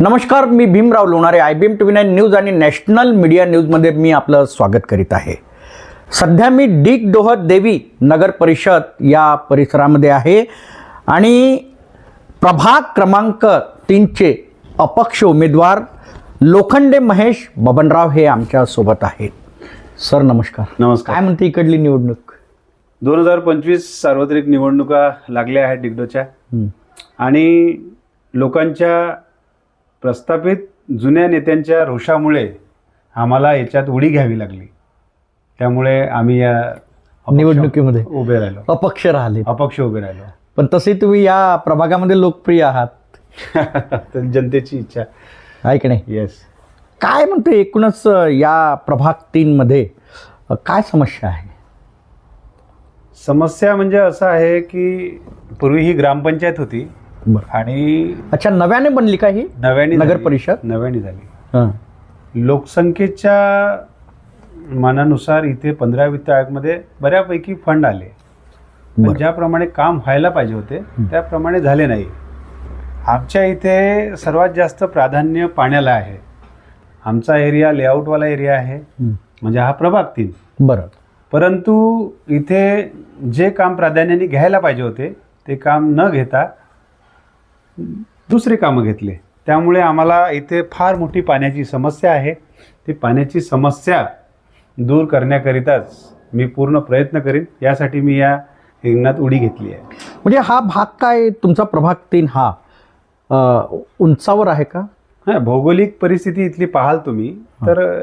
नमस्कार मी Bhimrao Lonare I B M T nine news आणि national media न्यूजमध्ये मी आपलं स्वागत करीत आहे. सध्या मी डीक डोहर देवी नगर परिषद या परिसरामध्ये आहे आणि प्रभाग क्रमांक तीनचे अपक्ष उमेदवार लोखंडे महेश बबनराव हे आमच्यासोबत आहेत. सर नमस्कार. नमस्कार. काय म्हणते इकडली निवडणूक? दोन हजार पंचवीस सार्वत्रिक निवडणुका लागल्या आहेत डिगडोच्या. आणि लोकांच्या प्रस्थापित जुन्या नेत्यांच्या रोषामुळे आम्हाला याच्यात उडी घ्यावी लागली. त्यामुळे आम्ही या निवडणुकीमध्ये उभे राहिलो. अपक्ष राहिले. अपक्ष उभे राहिलो. पण तसे तुम्ही या प्रभागामध्ये लोकप्रिय आहात. जनतेची इच्छा. आहे की नाही? येस काय म्हणतो एकूणच या प्रभाग तीनमध्ये काय समस्या आहे? समस्या म्हणजे असं आहे की पूर्वी ही ग्रामपंचायत होती. आणि अच्छा नव्याने बनली का ही? नव्याने नगर परिषद? नव्याने झाली. लोकसंख्येच्या मानानुसार इथे पंधरा वित्त आयोगमध्ये बऱ्यापैकी फंड आले. ज्याप्रमाणे काम व्हायला पाहिजे होते त्याप्रमाणे झाले नाही. आमच्या इथे सर्वात जास्त प्राधान्य पाण्याला आहे. आमचा एरिया लेआउटवाला एरिया आहे. म्हणजे हा प्रभाग तीन. बरं. परंतु इथे जे काम प्राधान्याने घ्यायला पाहिजे होते ते काम न घेता दुसरे कामं घेतले. त्यामुळे आम्हाला इथे फार मोठी पाण्याची समस्या आहे. ती पाण्याची समस्या दूर करण्याकरिताच मी पूर्ण प्रयत्न करीन. यासाठी मी या रिंगणात उडी घेतली आहे. म्हणजे हा भाग काय? तुमचा प्रभाग तीन हा. उंचावर आहे का? हां भौगोलिक परिस्थिती इथली पाहाल तुम्ही. तर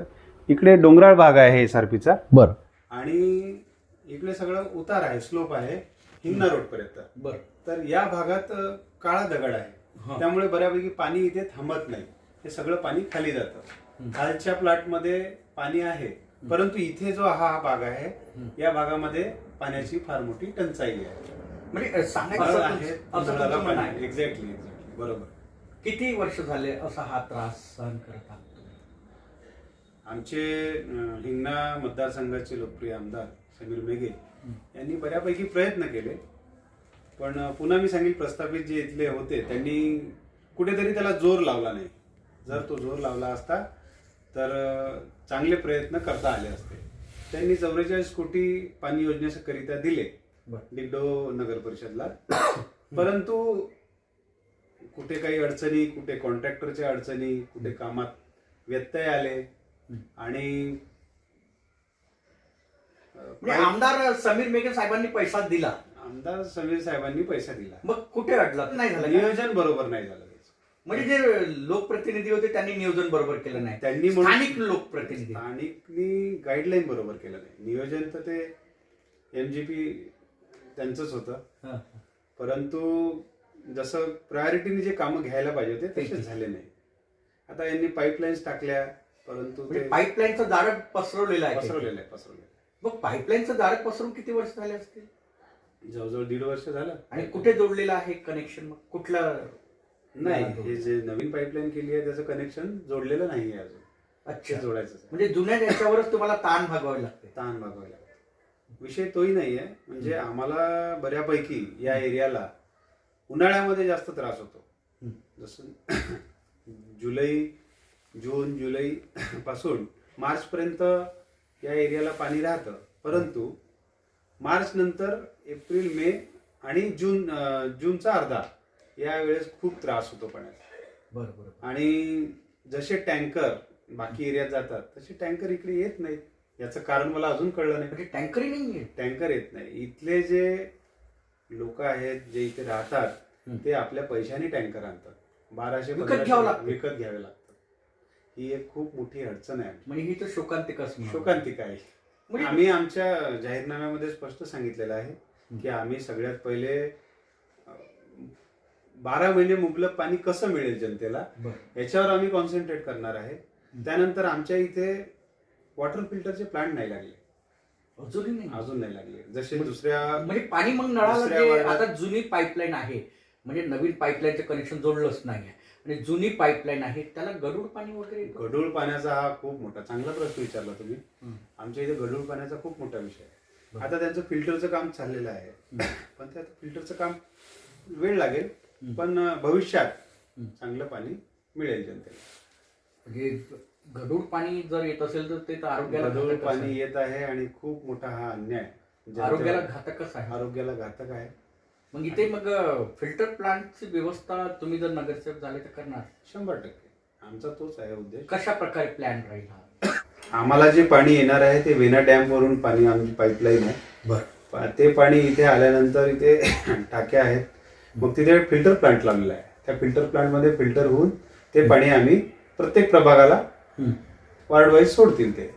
इकडे डोंगराळ भाग आहे एसआरपीचा बरं. आणि इकडे सगळं उतार आहे स्लोप आहे हिंगणा रोड पर्यंत बरं. तर या भागात काळा दगड आहे. त्यामुळे बऱ्यापैकी पाणी इथे थांबत नाही. हे सगळं पाणी खाली जातं. खालच्या प्लॉटमध्ये पाणी आहे परंतु इथे जो हा हा भाग आहे या भागामध्ये पाण्याची फार मोठी टंचाई आहे. म्हणजे. Exactly, exactly. बरोबर. किती वर्ष झाले असा हा त्रास सहन करत आहात आमचे हिंगणा मतदारसंघाचे लोकप्रिय आमदार समीर मेघे यांनी बऱ्यापैकी प्रयत्न केले. पण पुन्हा मी सांगेल प्रस्थापित जे इथले होते त्यांनी कुठेतरी त्याला जोर लावला नाही. जर तो जोर लावला असता तर चांगले प्रयत्न करता आले असते. त्यांनी चौवेचाळीस कोटी पाणी योजनेकरिता दिले. डिगडो नगर परिषदला. परंतु कुठे काही अडचणी कुठे कॉन्ट्रॅक्टरच्या अडचणी कुठे कामात व्यत्यय आले आणि म्हणजे आमदार समीर मेघे साहेबांनी पैसा दिला. आमदार समीर साहेबांनी पैसा दिला. मग कुठे अडला नाही झालं. का? नियोजन बरोबर नाही झालं त्याचं. म्हणजे जे लोकप्रतिनिधी होते त्यांनी नियोजन बरोबर केलं नाही. त्यांनी म्हणून- स्थानिक लोकप्रतिनिधी. स्थानिकनी गाईडलाईन बरोबर केलं नाही. नियोजन तर ते एमजीपी त्यांचंच होतं. हं. परंतु जसं प्रायोरिटीने जे कामं घ्यायला पाहिजे होते तसे झाले नाही. आता यांनी पाईपलाईन्स टाकल्या परंतु म्हणजे ते पाईपलाईनचं जाळं पसरवलेलं आहे. पसरवलेलं आहे पसरवलेलं मग पाईपलाईनचं जाळं पसरून किती वर्ष झाले असतील? आहे. जवळजवळ दीड वर्ष झालं. आणि कुठे जोडलेलं आहे कनेक्शन मग कुठला नाही हे जे नवीन पाईपलाईन केली आहे त्याचं कनेक्शन जोडलेलं नाही आहे अजून. अच्छा. जोडायचं. म्हणजे जुन्या याच्यावरच तुम्हाला ताण भागवावे लागते ताण भागवायला विषय तोही नाही आहे. म्हणजे आम्हाला बऱ्यापैकी या एरियाला उन्हाळ्यामध्ये जास्त त्रास होतो. जसं जुलै जून जुलै पासून मार्चपर्यंत या एरियाला पाणी राहतं. परंतु मार्च नंतर एप्रिल मे आणि जून अं, जूनचा अर्धा. या वेळेस खूप त्रास होतो पाण्याचा. बरं बरं आणि जसे टँकर बाकी एरियात जातात तसे टँकर इकडे येत नाहीत. याचं कारण मला अजून कळलं नाही. म्हणजे नाही टँकर येत नाही. इथले जे लोक आहेत जे इथे राहतात हं. ते आपल्या पैशाने टँकर आणतात. बाराशे विकत पंधराशे घ्यावं लागतं. विकत घ्यावे लागतात. ही एक खूप मोठी अडचण आहे म्हणजे ही तर शोकांतिकच म्हणा. शोकांतिक आहे. म्हणजे- आम्ही आमच्या जाहीरनाम्यामध्ये स्पष्ट सांगितलेलं आहे. की आम्ही सगळ्यात पहिले बारा महिने मुबलक पाणी कसं मिळेल जनतेला. याच्यावर आम्ही कॉन्सन्ट्रेट करणार आहे. त्यानंतर आमच्या इथे वॉटर फिल्टरचे प्लांट नाही लागले. अजूनही नाही. अजून नाही लागले. जसे दुसऱ्या म्हणजे पाणी मग नळाला आता जुनी पाईपलाईन आहे. म्हणजे नवीन पाईपलाईनचं कनेक्शन जोडलंच नाही आणि जुनी पाईपलाईन आहे त्याला गरुड पाणी वगैरे? गढूळ पाण्याचा हा खूप मोठा चांगला प्रश्न विचारला तुम्ही. आमच्या इथे गढूळ पाण्याचा खूप मोठा विषय आहे. आता त्यांचं फिल्टरचं काम चाललेलं आहे. पण त्या फिल्टरचं काम वेळ लागेल पण भविष्यात हं. चांगलं पाणी मिळेल जनतेला. म्हणजे गढूळ पाणी जर येत असेल तर ते आरोग्याला गढूळ पाणी. येत आहे आणि खूप मोठा हा अन्याय. आरोग्याला घातकच आहे. आरोग्याला घातक आहे. मग इथे मग फिल्टर प्लांटची व्यवस्था तुम्ही जर नगरसेवक झाले तर करणार? शंभर टक्के. आमचा तोच आहे उद्देश. कशा प्रकारे प्लॅन राहील हा? आम्हाला जे पाणी येणार आहे ते वेना डॅम वरून पाणी आमची पाईपलाईन आहे. बर. ते पाणी इथे आल्यानंतर इथे टाक्या आहेत. मग तिथे फिल्टर प्लांट लावलेला आहे. त्या फिल्टर प्लांटमध्ये फिल्टर होऊन ते पाणी आम्ही प्रत्येक प्रभागाला वार्ड वाईज सोडतील ते.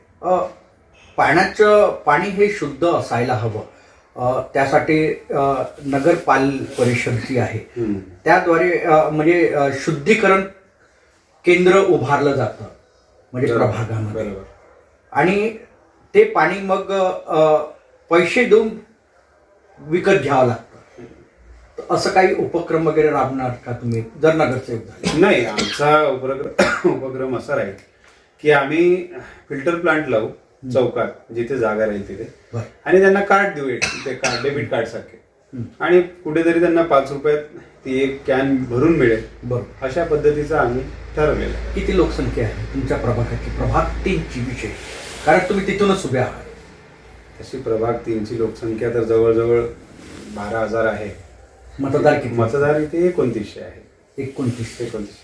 पाण्याचं पाणी हे शुद्ध असायला हवं. त्यासाठी नगरपाल परिषद जी आहे. त्याद्वारे म्हणजे शुद्धीकरण केंद्र उभारलं जातं. म्हणजे. प्रभागामध्ये. बरोबर. आणि ते पाणी मग पैसे देऊन विकत घ्यावं लागतं. असं काही उपक्रम वगैरे राबणार का तुम्ही? जर नगरसेवक नाही आमचा उपक्रम उपक्रम असा राहील की आम्ही फिल्टर प्लांट लावू चौकात जिथे जागा राहील तिथे. आणि त्यांना कार्ड देऊ ते कार्ड डेबिट कार्ड सारखे. आणि कुठेतरी त्यांना पाच रुपयात ती एक कॅन भरून मिळेल. अशा पद्धतीचं आम्ही ठरवलेलं आहे किती लोकसंख्या आहे तुमच्या प्रभागाची? प्रभाग तीनची विषय कारण तुम्ही तिथूनच उभे आहात. तशी प्रभाग तीनची लोकसंख्या तर जवळजवळ बारा हजार आहे. मतदार किती? मतदार इथे एकोणतीसशे आहे. एकोणतीस. एकोणतीस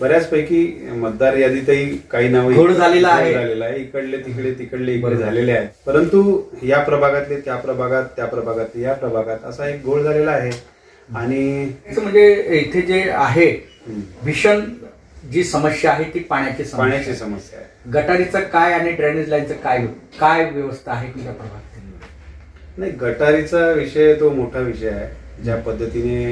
बऱ्याचपैकी मतदार यादीतही काही नाव घोळ झालेला आहे. झालेला आहे. इकडले तिकडे तिकडले इकडे. झालेले आहेत. परंतु या प्रभागातले त्या प्रभागात त्या प्रभागातले या प्रभागात असा एक घोळ झालेला आहे. आणि म्हणजे इथे जे आहे भीषण जी समस्या आहे ती पाण्याची पाण्याची आहे. समस्या आहे. गटारीचं काय आणि ड्रेनेज लाईनचं काय काय व्यवस्था आहे तुमच्या प्रभागात नाही गटारीचा विषय तो मोठा विषय आहे. ज्या पद्धतीने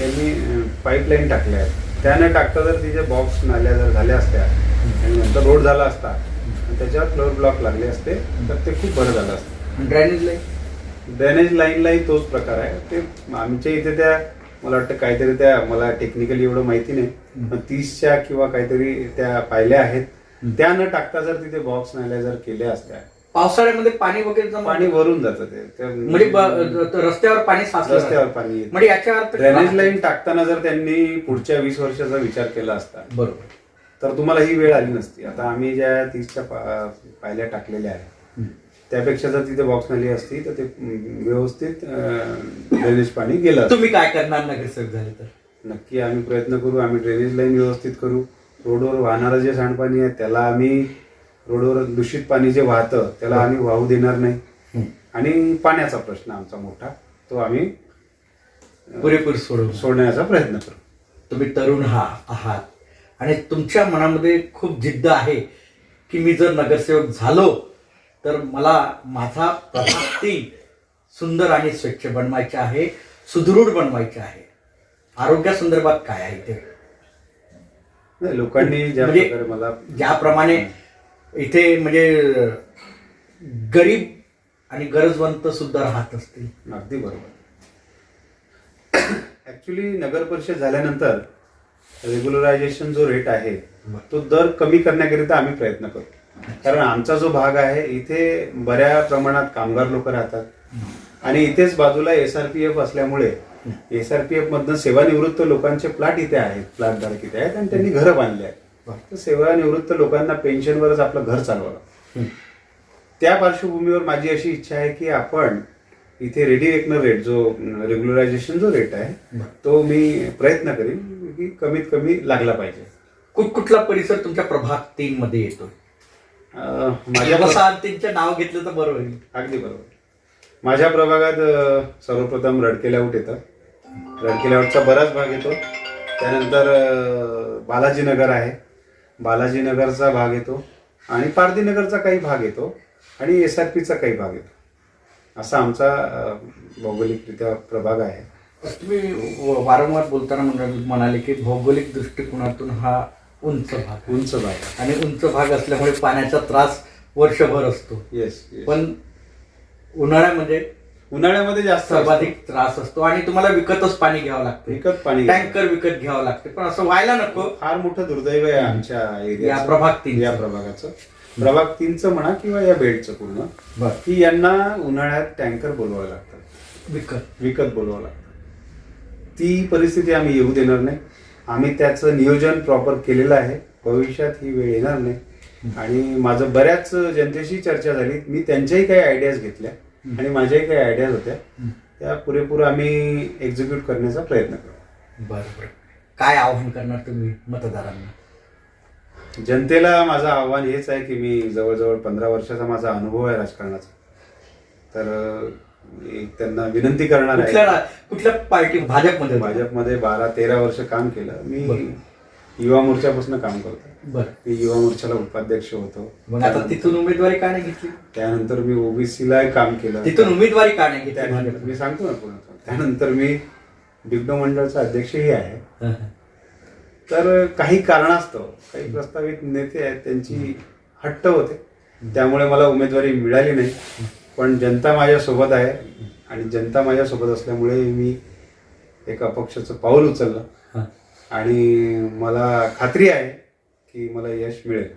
यांनी पाईपलाईन टाकल्या आहेत. त्यानं टाकता जर तिचे बॉक्स नाल्या जर झाल्या असत्या आणि नंतर रोड झाला असता आणि त्याच्यावर फ्लोअर ब्लॉक लागले असते तर ते खूप बरं झालं असतं. ड्रेनेज लाईन ड्रेनेज लाईनलाही तोच प्रकार आहे. ते आमच्या इथे त्या मला वाटतं काहीतरी त्या मला टेक्निकली एवढं माहिती नाही पण तीसच्या किंवा काहीतरी त्या पाहिल्या आहेत. त्या न टाकता जर तिथे बॉक्स नाल्या जर केल्या असत्या. पावसाळ्यामध्ये पाणी वगैरे पाणी भरून जातं ते. ते म्हणजे रस्त्यावर पाणी रस्त्यावर. पाणी. म्हणजे याच्या अर्थ ड्रेनेज लाईन टाकताना जर त्यांनी पुढच्या वीस वर्षाचा विचार केला असता बरोबर. तर तुम्हाला ही वेळ आली नसती. आता आम्ही ज्या तीसच्या पायल्या टाकलेल्या आहेत त्यापेक्षा जर तिथे बॉक्स नाली असती तर ते व्यवस्थित ड्रेनेज पाणी गेलं असतं. तुम्ही काय करणार? नगरसेवक झाले तर? नक्की आम्ही प्रयत्न करू आम्ही ड्रेनेज लाईन व्यवस्थित करू. रोडवर वाहणारं जे सांडपाणी आहे त्याला आम्ही रोडवर दूषित पाणी जे वाहतं त्याला आम्ही वाहू देणार नाही. आणि पाण्याचा प्रश्न आमचा मोठा तो आम्ही पुरेपूर सोडवून सोडण्याचा प्रयत्न करू. तुम्ही तरुण हा आहात. आणि तुमच्या मनामध्ये खूप जिद्द आहे की मी जर नगरसेवक झालो तर मला माझा प्रभाग तीन सुंदर आणि स्वच्छ बनवायचे आहे सुदृढ बनवायचे आहे. आरोग्यासंदर्भात काय आहे ते? नाही, लोकांनी म्हणजे- मला ज्याप्रमाणे इथे म्हणजे गरीब आणि गरजवंत सुद्धा राहत असतील. अगदी बरोबर. ऍक्च्युली नगर परिषद झाल्यानंतर रेग्युलरायझेशन जो रेट आहे तो दर कमी करण्याकरिता आम्ही प्रयत्न करू कारण आमचा जो भाग आहे इथे बऱ्या प्रमाणात कामगार लोक राहतात. आणि इथेच बाजूला एसआरपीएफ असल्यामुळे एस आर पी एफ मधनं सेवानिवृत्त लोकांचे प्लॅट इथे आहेत प्लॅट धारक इथे आहेत आणि त्यांनी घरं बांधले आहेत. तर सेवानिवृत्त लोकांना पेन्शनवरच आपलं घर चालवावं त्या पार्श्वभूमीवर माझी अशी इच्छा आहे की आपण इथे रेडी रेकनर रेट जो रेग्युलरायझेशन जो रेट आहे तो मी प्रयत्न करीन की कमीत कमी लागला पाहिजे. कुठकुठला परिसर तुमच्या प्रभाग तीन मध्ये येतो माझ्या वसाहतींचे नाव घेतलं तर बरं होईल. अगदी बरोबर. माझ्या प्रभागात सर्वप्रथम रडके लाऊट येतं. रडके लाऊटचा बराच भाग येतो. त्यानंतर बालाजीनगर आहे. बालाजीनगरचा भाग येतो. आणि पारदीनगरचा काही भाग येतो. आणि एस आर पीचा काही भाग येतो. असा आमचा भौगोलिकरित्या प्रभाग आहे. तुम्ही व- वारंवार बोलताना म्हणाले की भौगोलिक दृष्टिकोनातून हा उंच भाग. उंच भाग. आणि उंच भाग असल्यामुळे पाण्याचा त्रास वर्षभर असतो. येस पण उन्हाळ्यामध्ये उन्हाळ्यामध्ये जास्त. सर्वाधिक त्रास असतो आणि तुम्हाला विकतच पाणी घ्यावं लागते. विकत पाणी. टँकर विकत घ्यावं लागते. पण असं व्हायला नको. फार मोठं दुर्दैव आहे आमच्या एरियाचं. या प्रभाग तीनचं. या प्रभागाचं. प्रभाग तीनचं म्हणा किंवा या बेल्टचं पूर्ण. की यांना उन्हाळ्यात टँकर बोलवावे लागतात. विकत. विकत बोलवावं लागतं ती परिस्थिती आम्ही येऊ देणार नाही. आम्ही त्याचं नियोजन प्रॉपर केलेलं आहे. भविष्यात ही वेळ येणार नाही. आणि माझं बऱ्याच जनतेशी चर्चा झाली. मी त्यांच्याही काही आयडियाज घेतल्या आणि माझ्याही काही आयडियाज होत्या. त्या पुरेपूर आम्ही एक्झिक्यूट करण्याचा प्रयत्न करू. बरं बरं. काय आवाहन करणार तुम्ही मतदारांना? जनतेला माझं आव्हान हेच आहे की मी जवळजवळ पंधरा वर्षाचा माझा अनुभव आहे राजकारणाचा. तर एक त्यांना विनंती करणार आहे. कुठल्या कुठल्या पार्टी भाजपमध्ये? भाजपमध्ये बारा तेरा वर्ष काम केलं. मी. युवा मोर्चापासून काम करतो. बरं. मी युवा मोर्चाला उपाध्यक्ष होतो. मग आता तिथून उमेदवारी का नाही घेतली? त्यानंतर मी ओबीसीला काम केलं. तिथून उमेदवारी का नाही घेतली? त्यानंतर? मी सांगतो ना पूर्ण त्यानंतर मी डिग्डो मंडळचा अध्यक्षही आहे. तर काही कारणास्तव काही प्रस्तावित नेते आहेत त्यांची हट्ट होते. त्यामुळे मला उमेदवारी मिळाली नाही. पण जनता माझ्या सोबत आहे आणि जनता माझ्या सोबत असल्यामुळे मी एक अपक्षाचं पाऊल उचललं. आणि मला खात्री आहे की मला यश मिळेल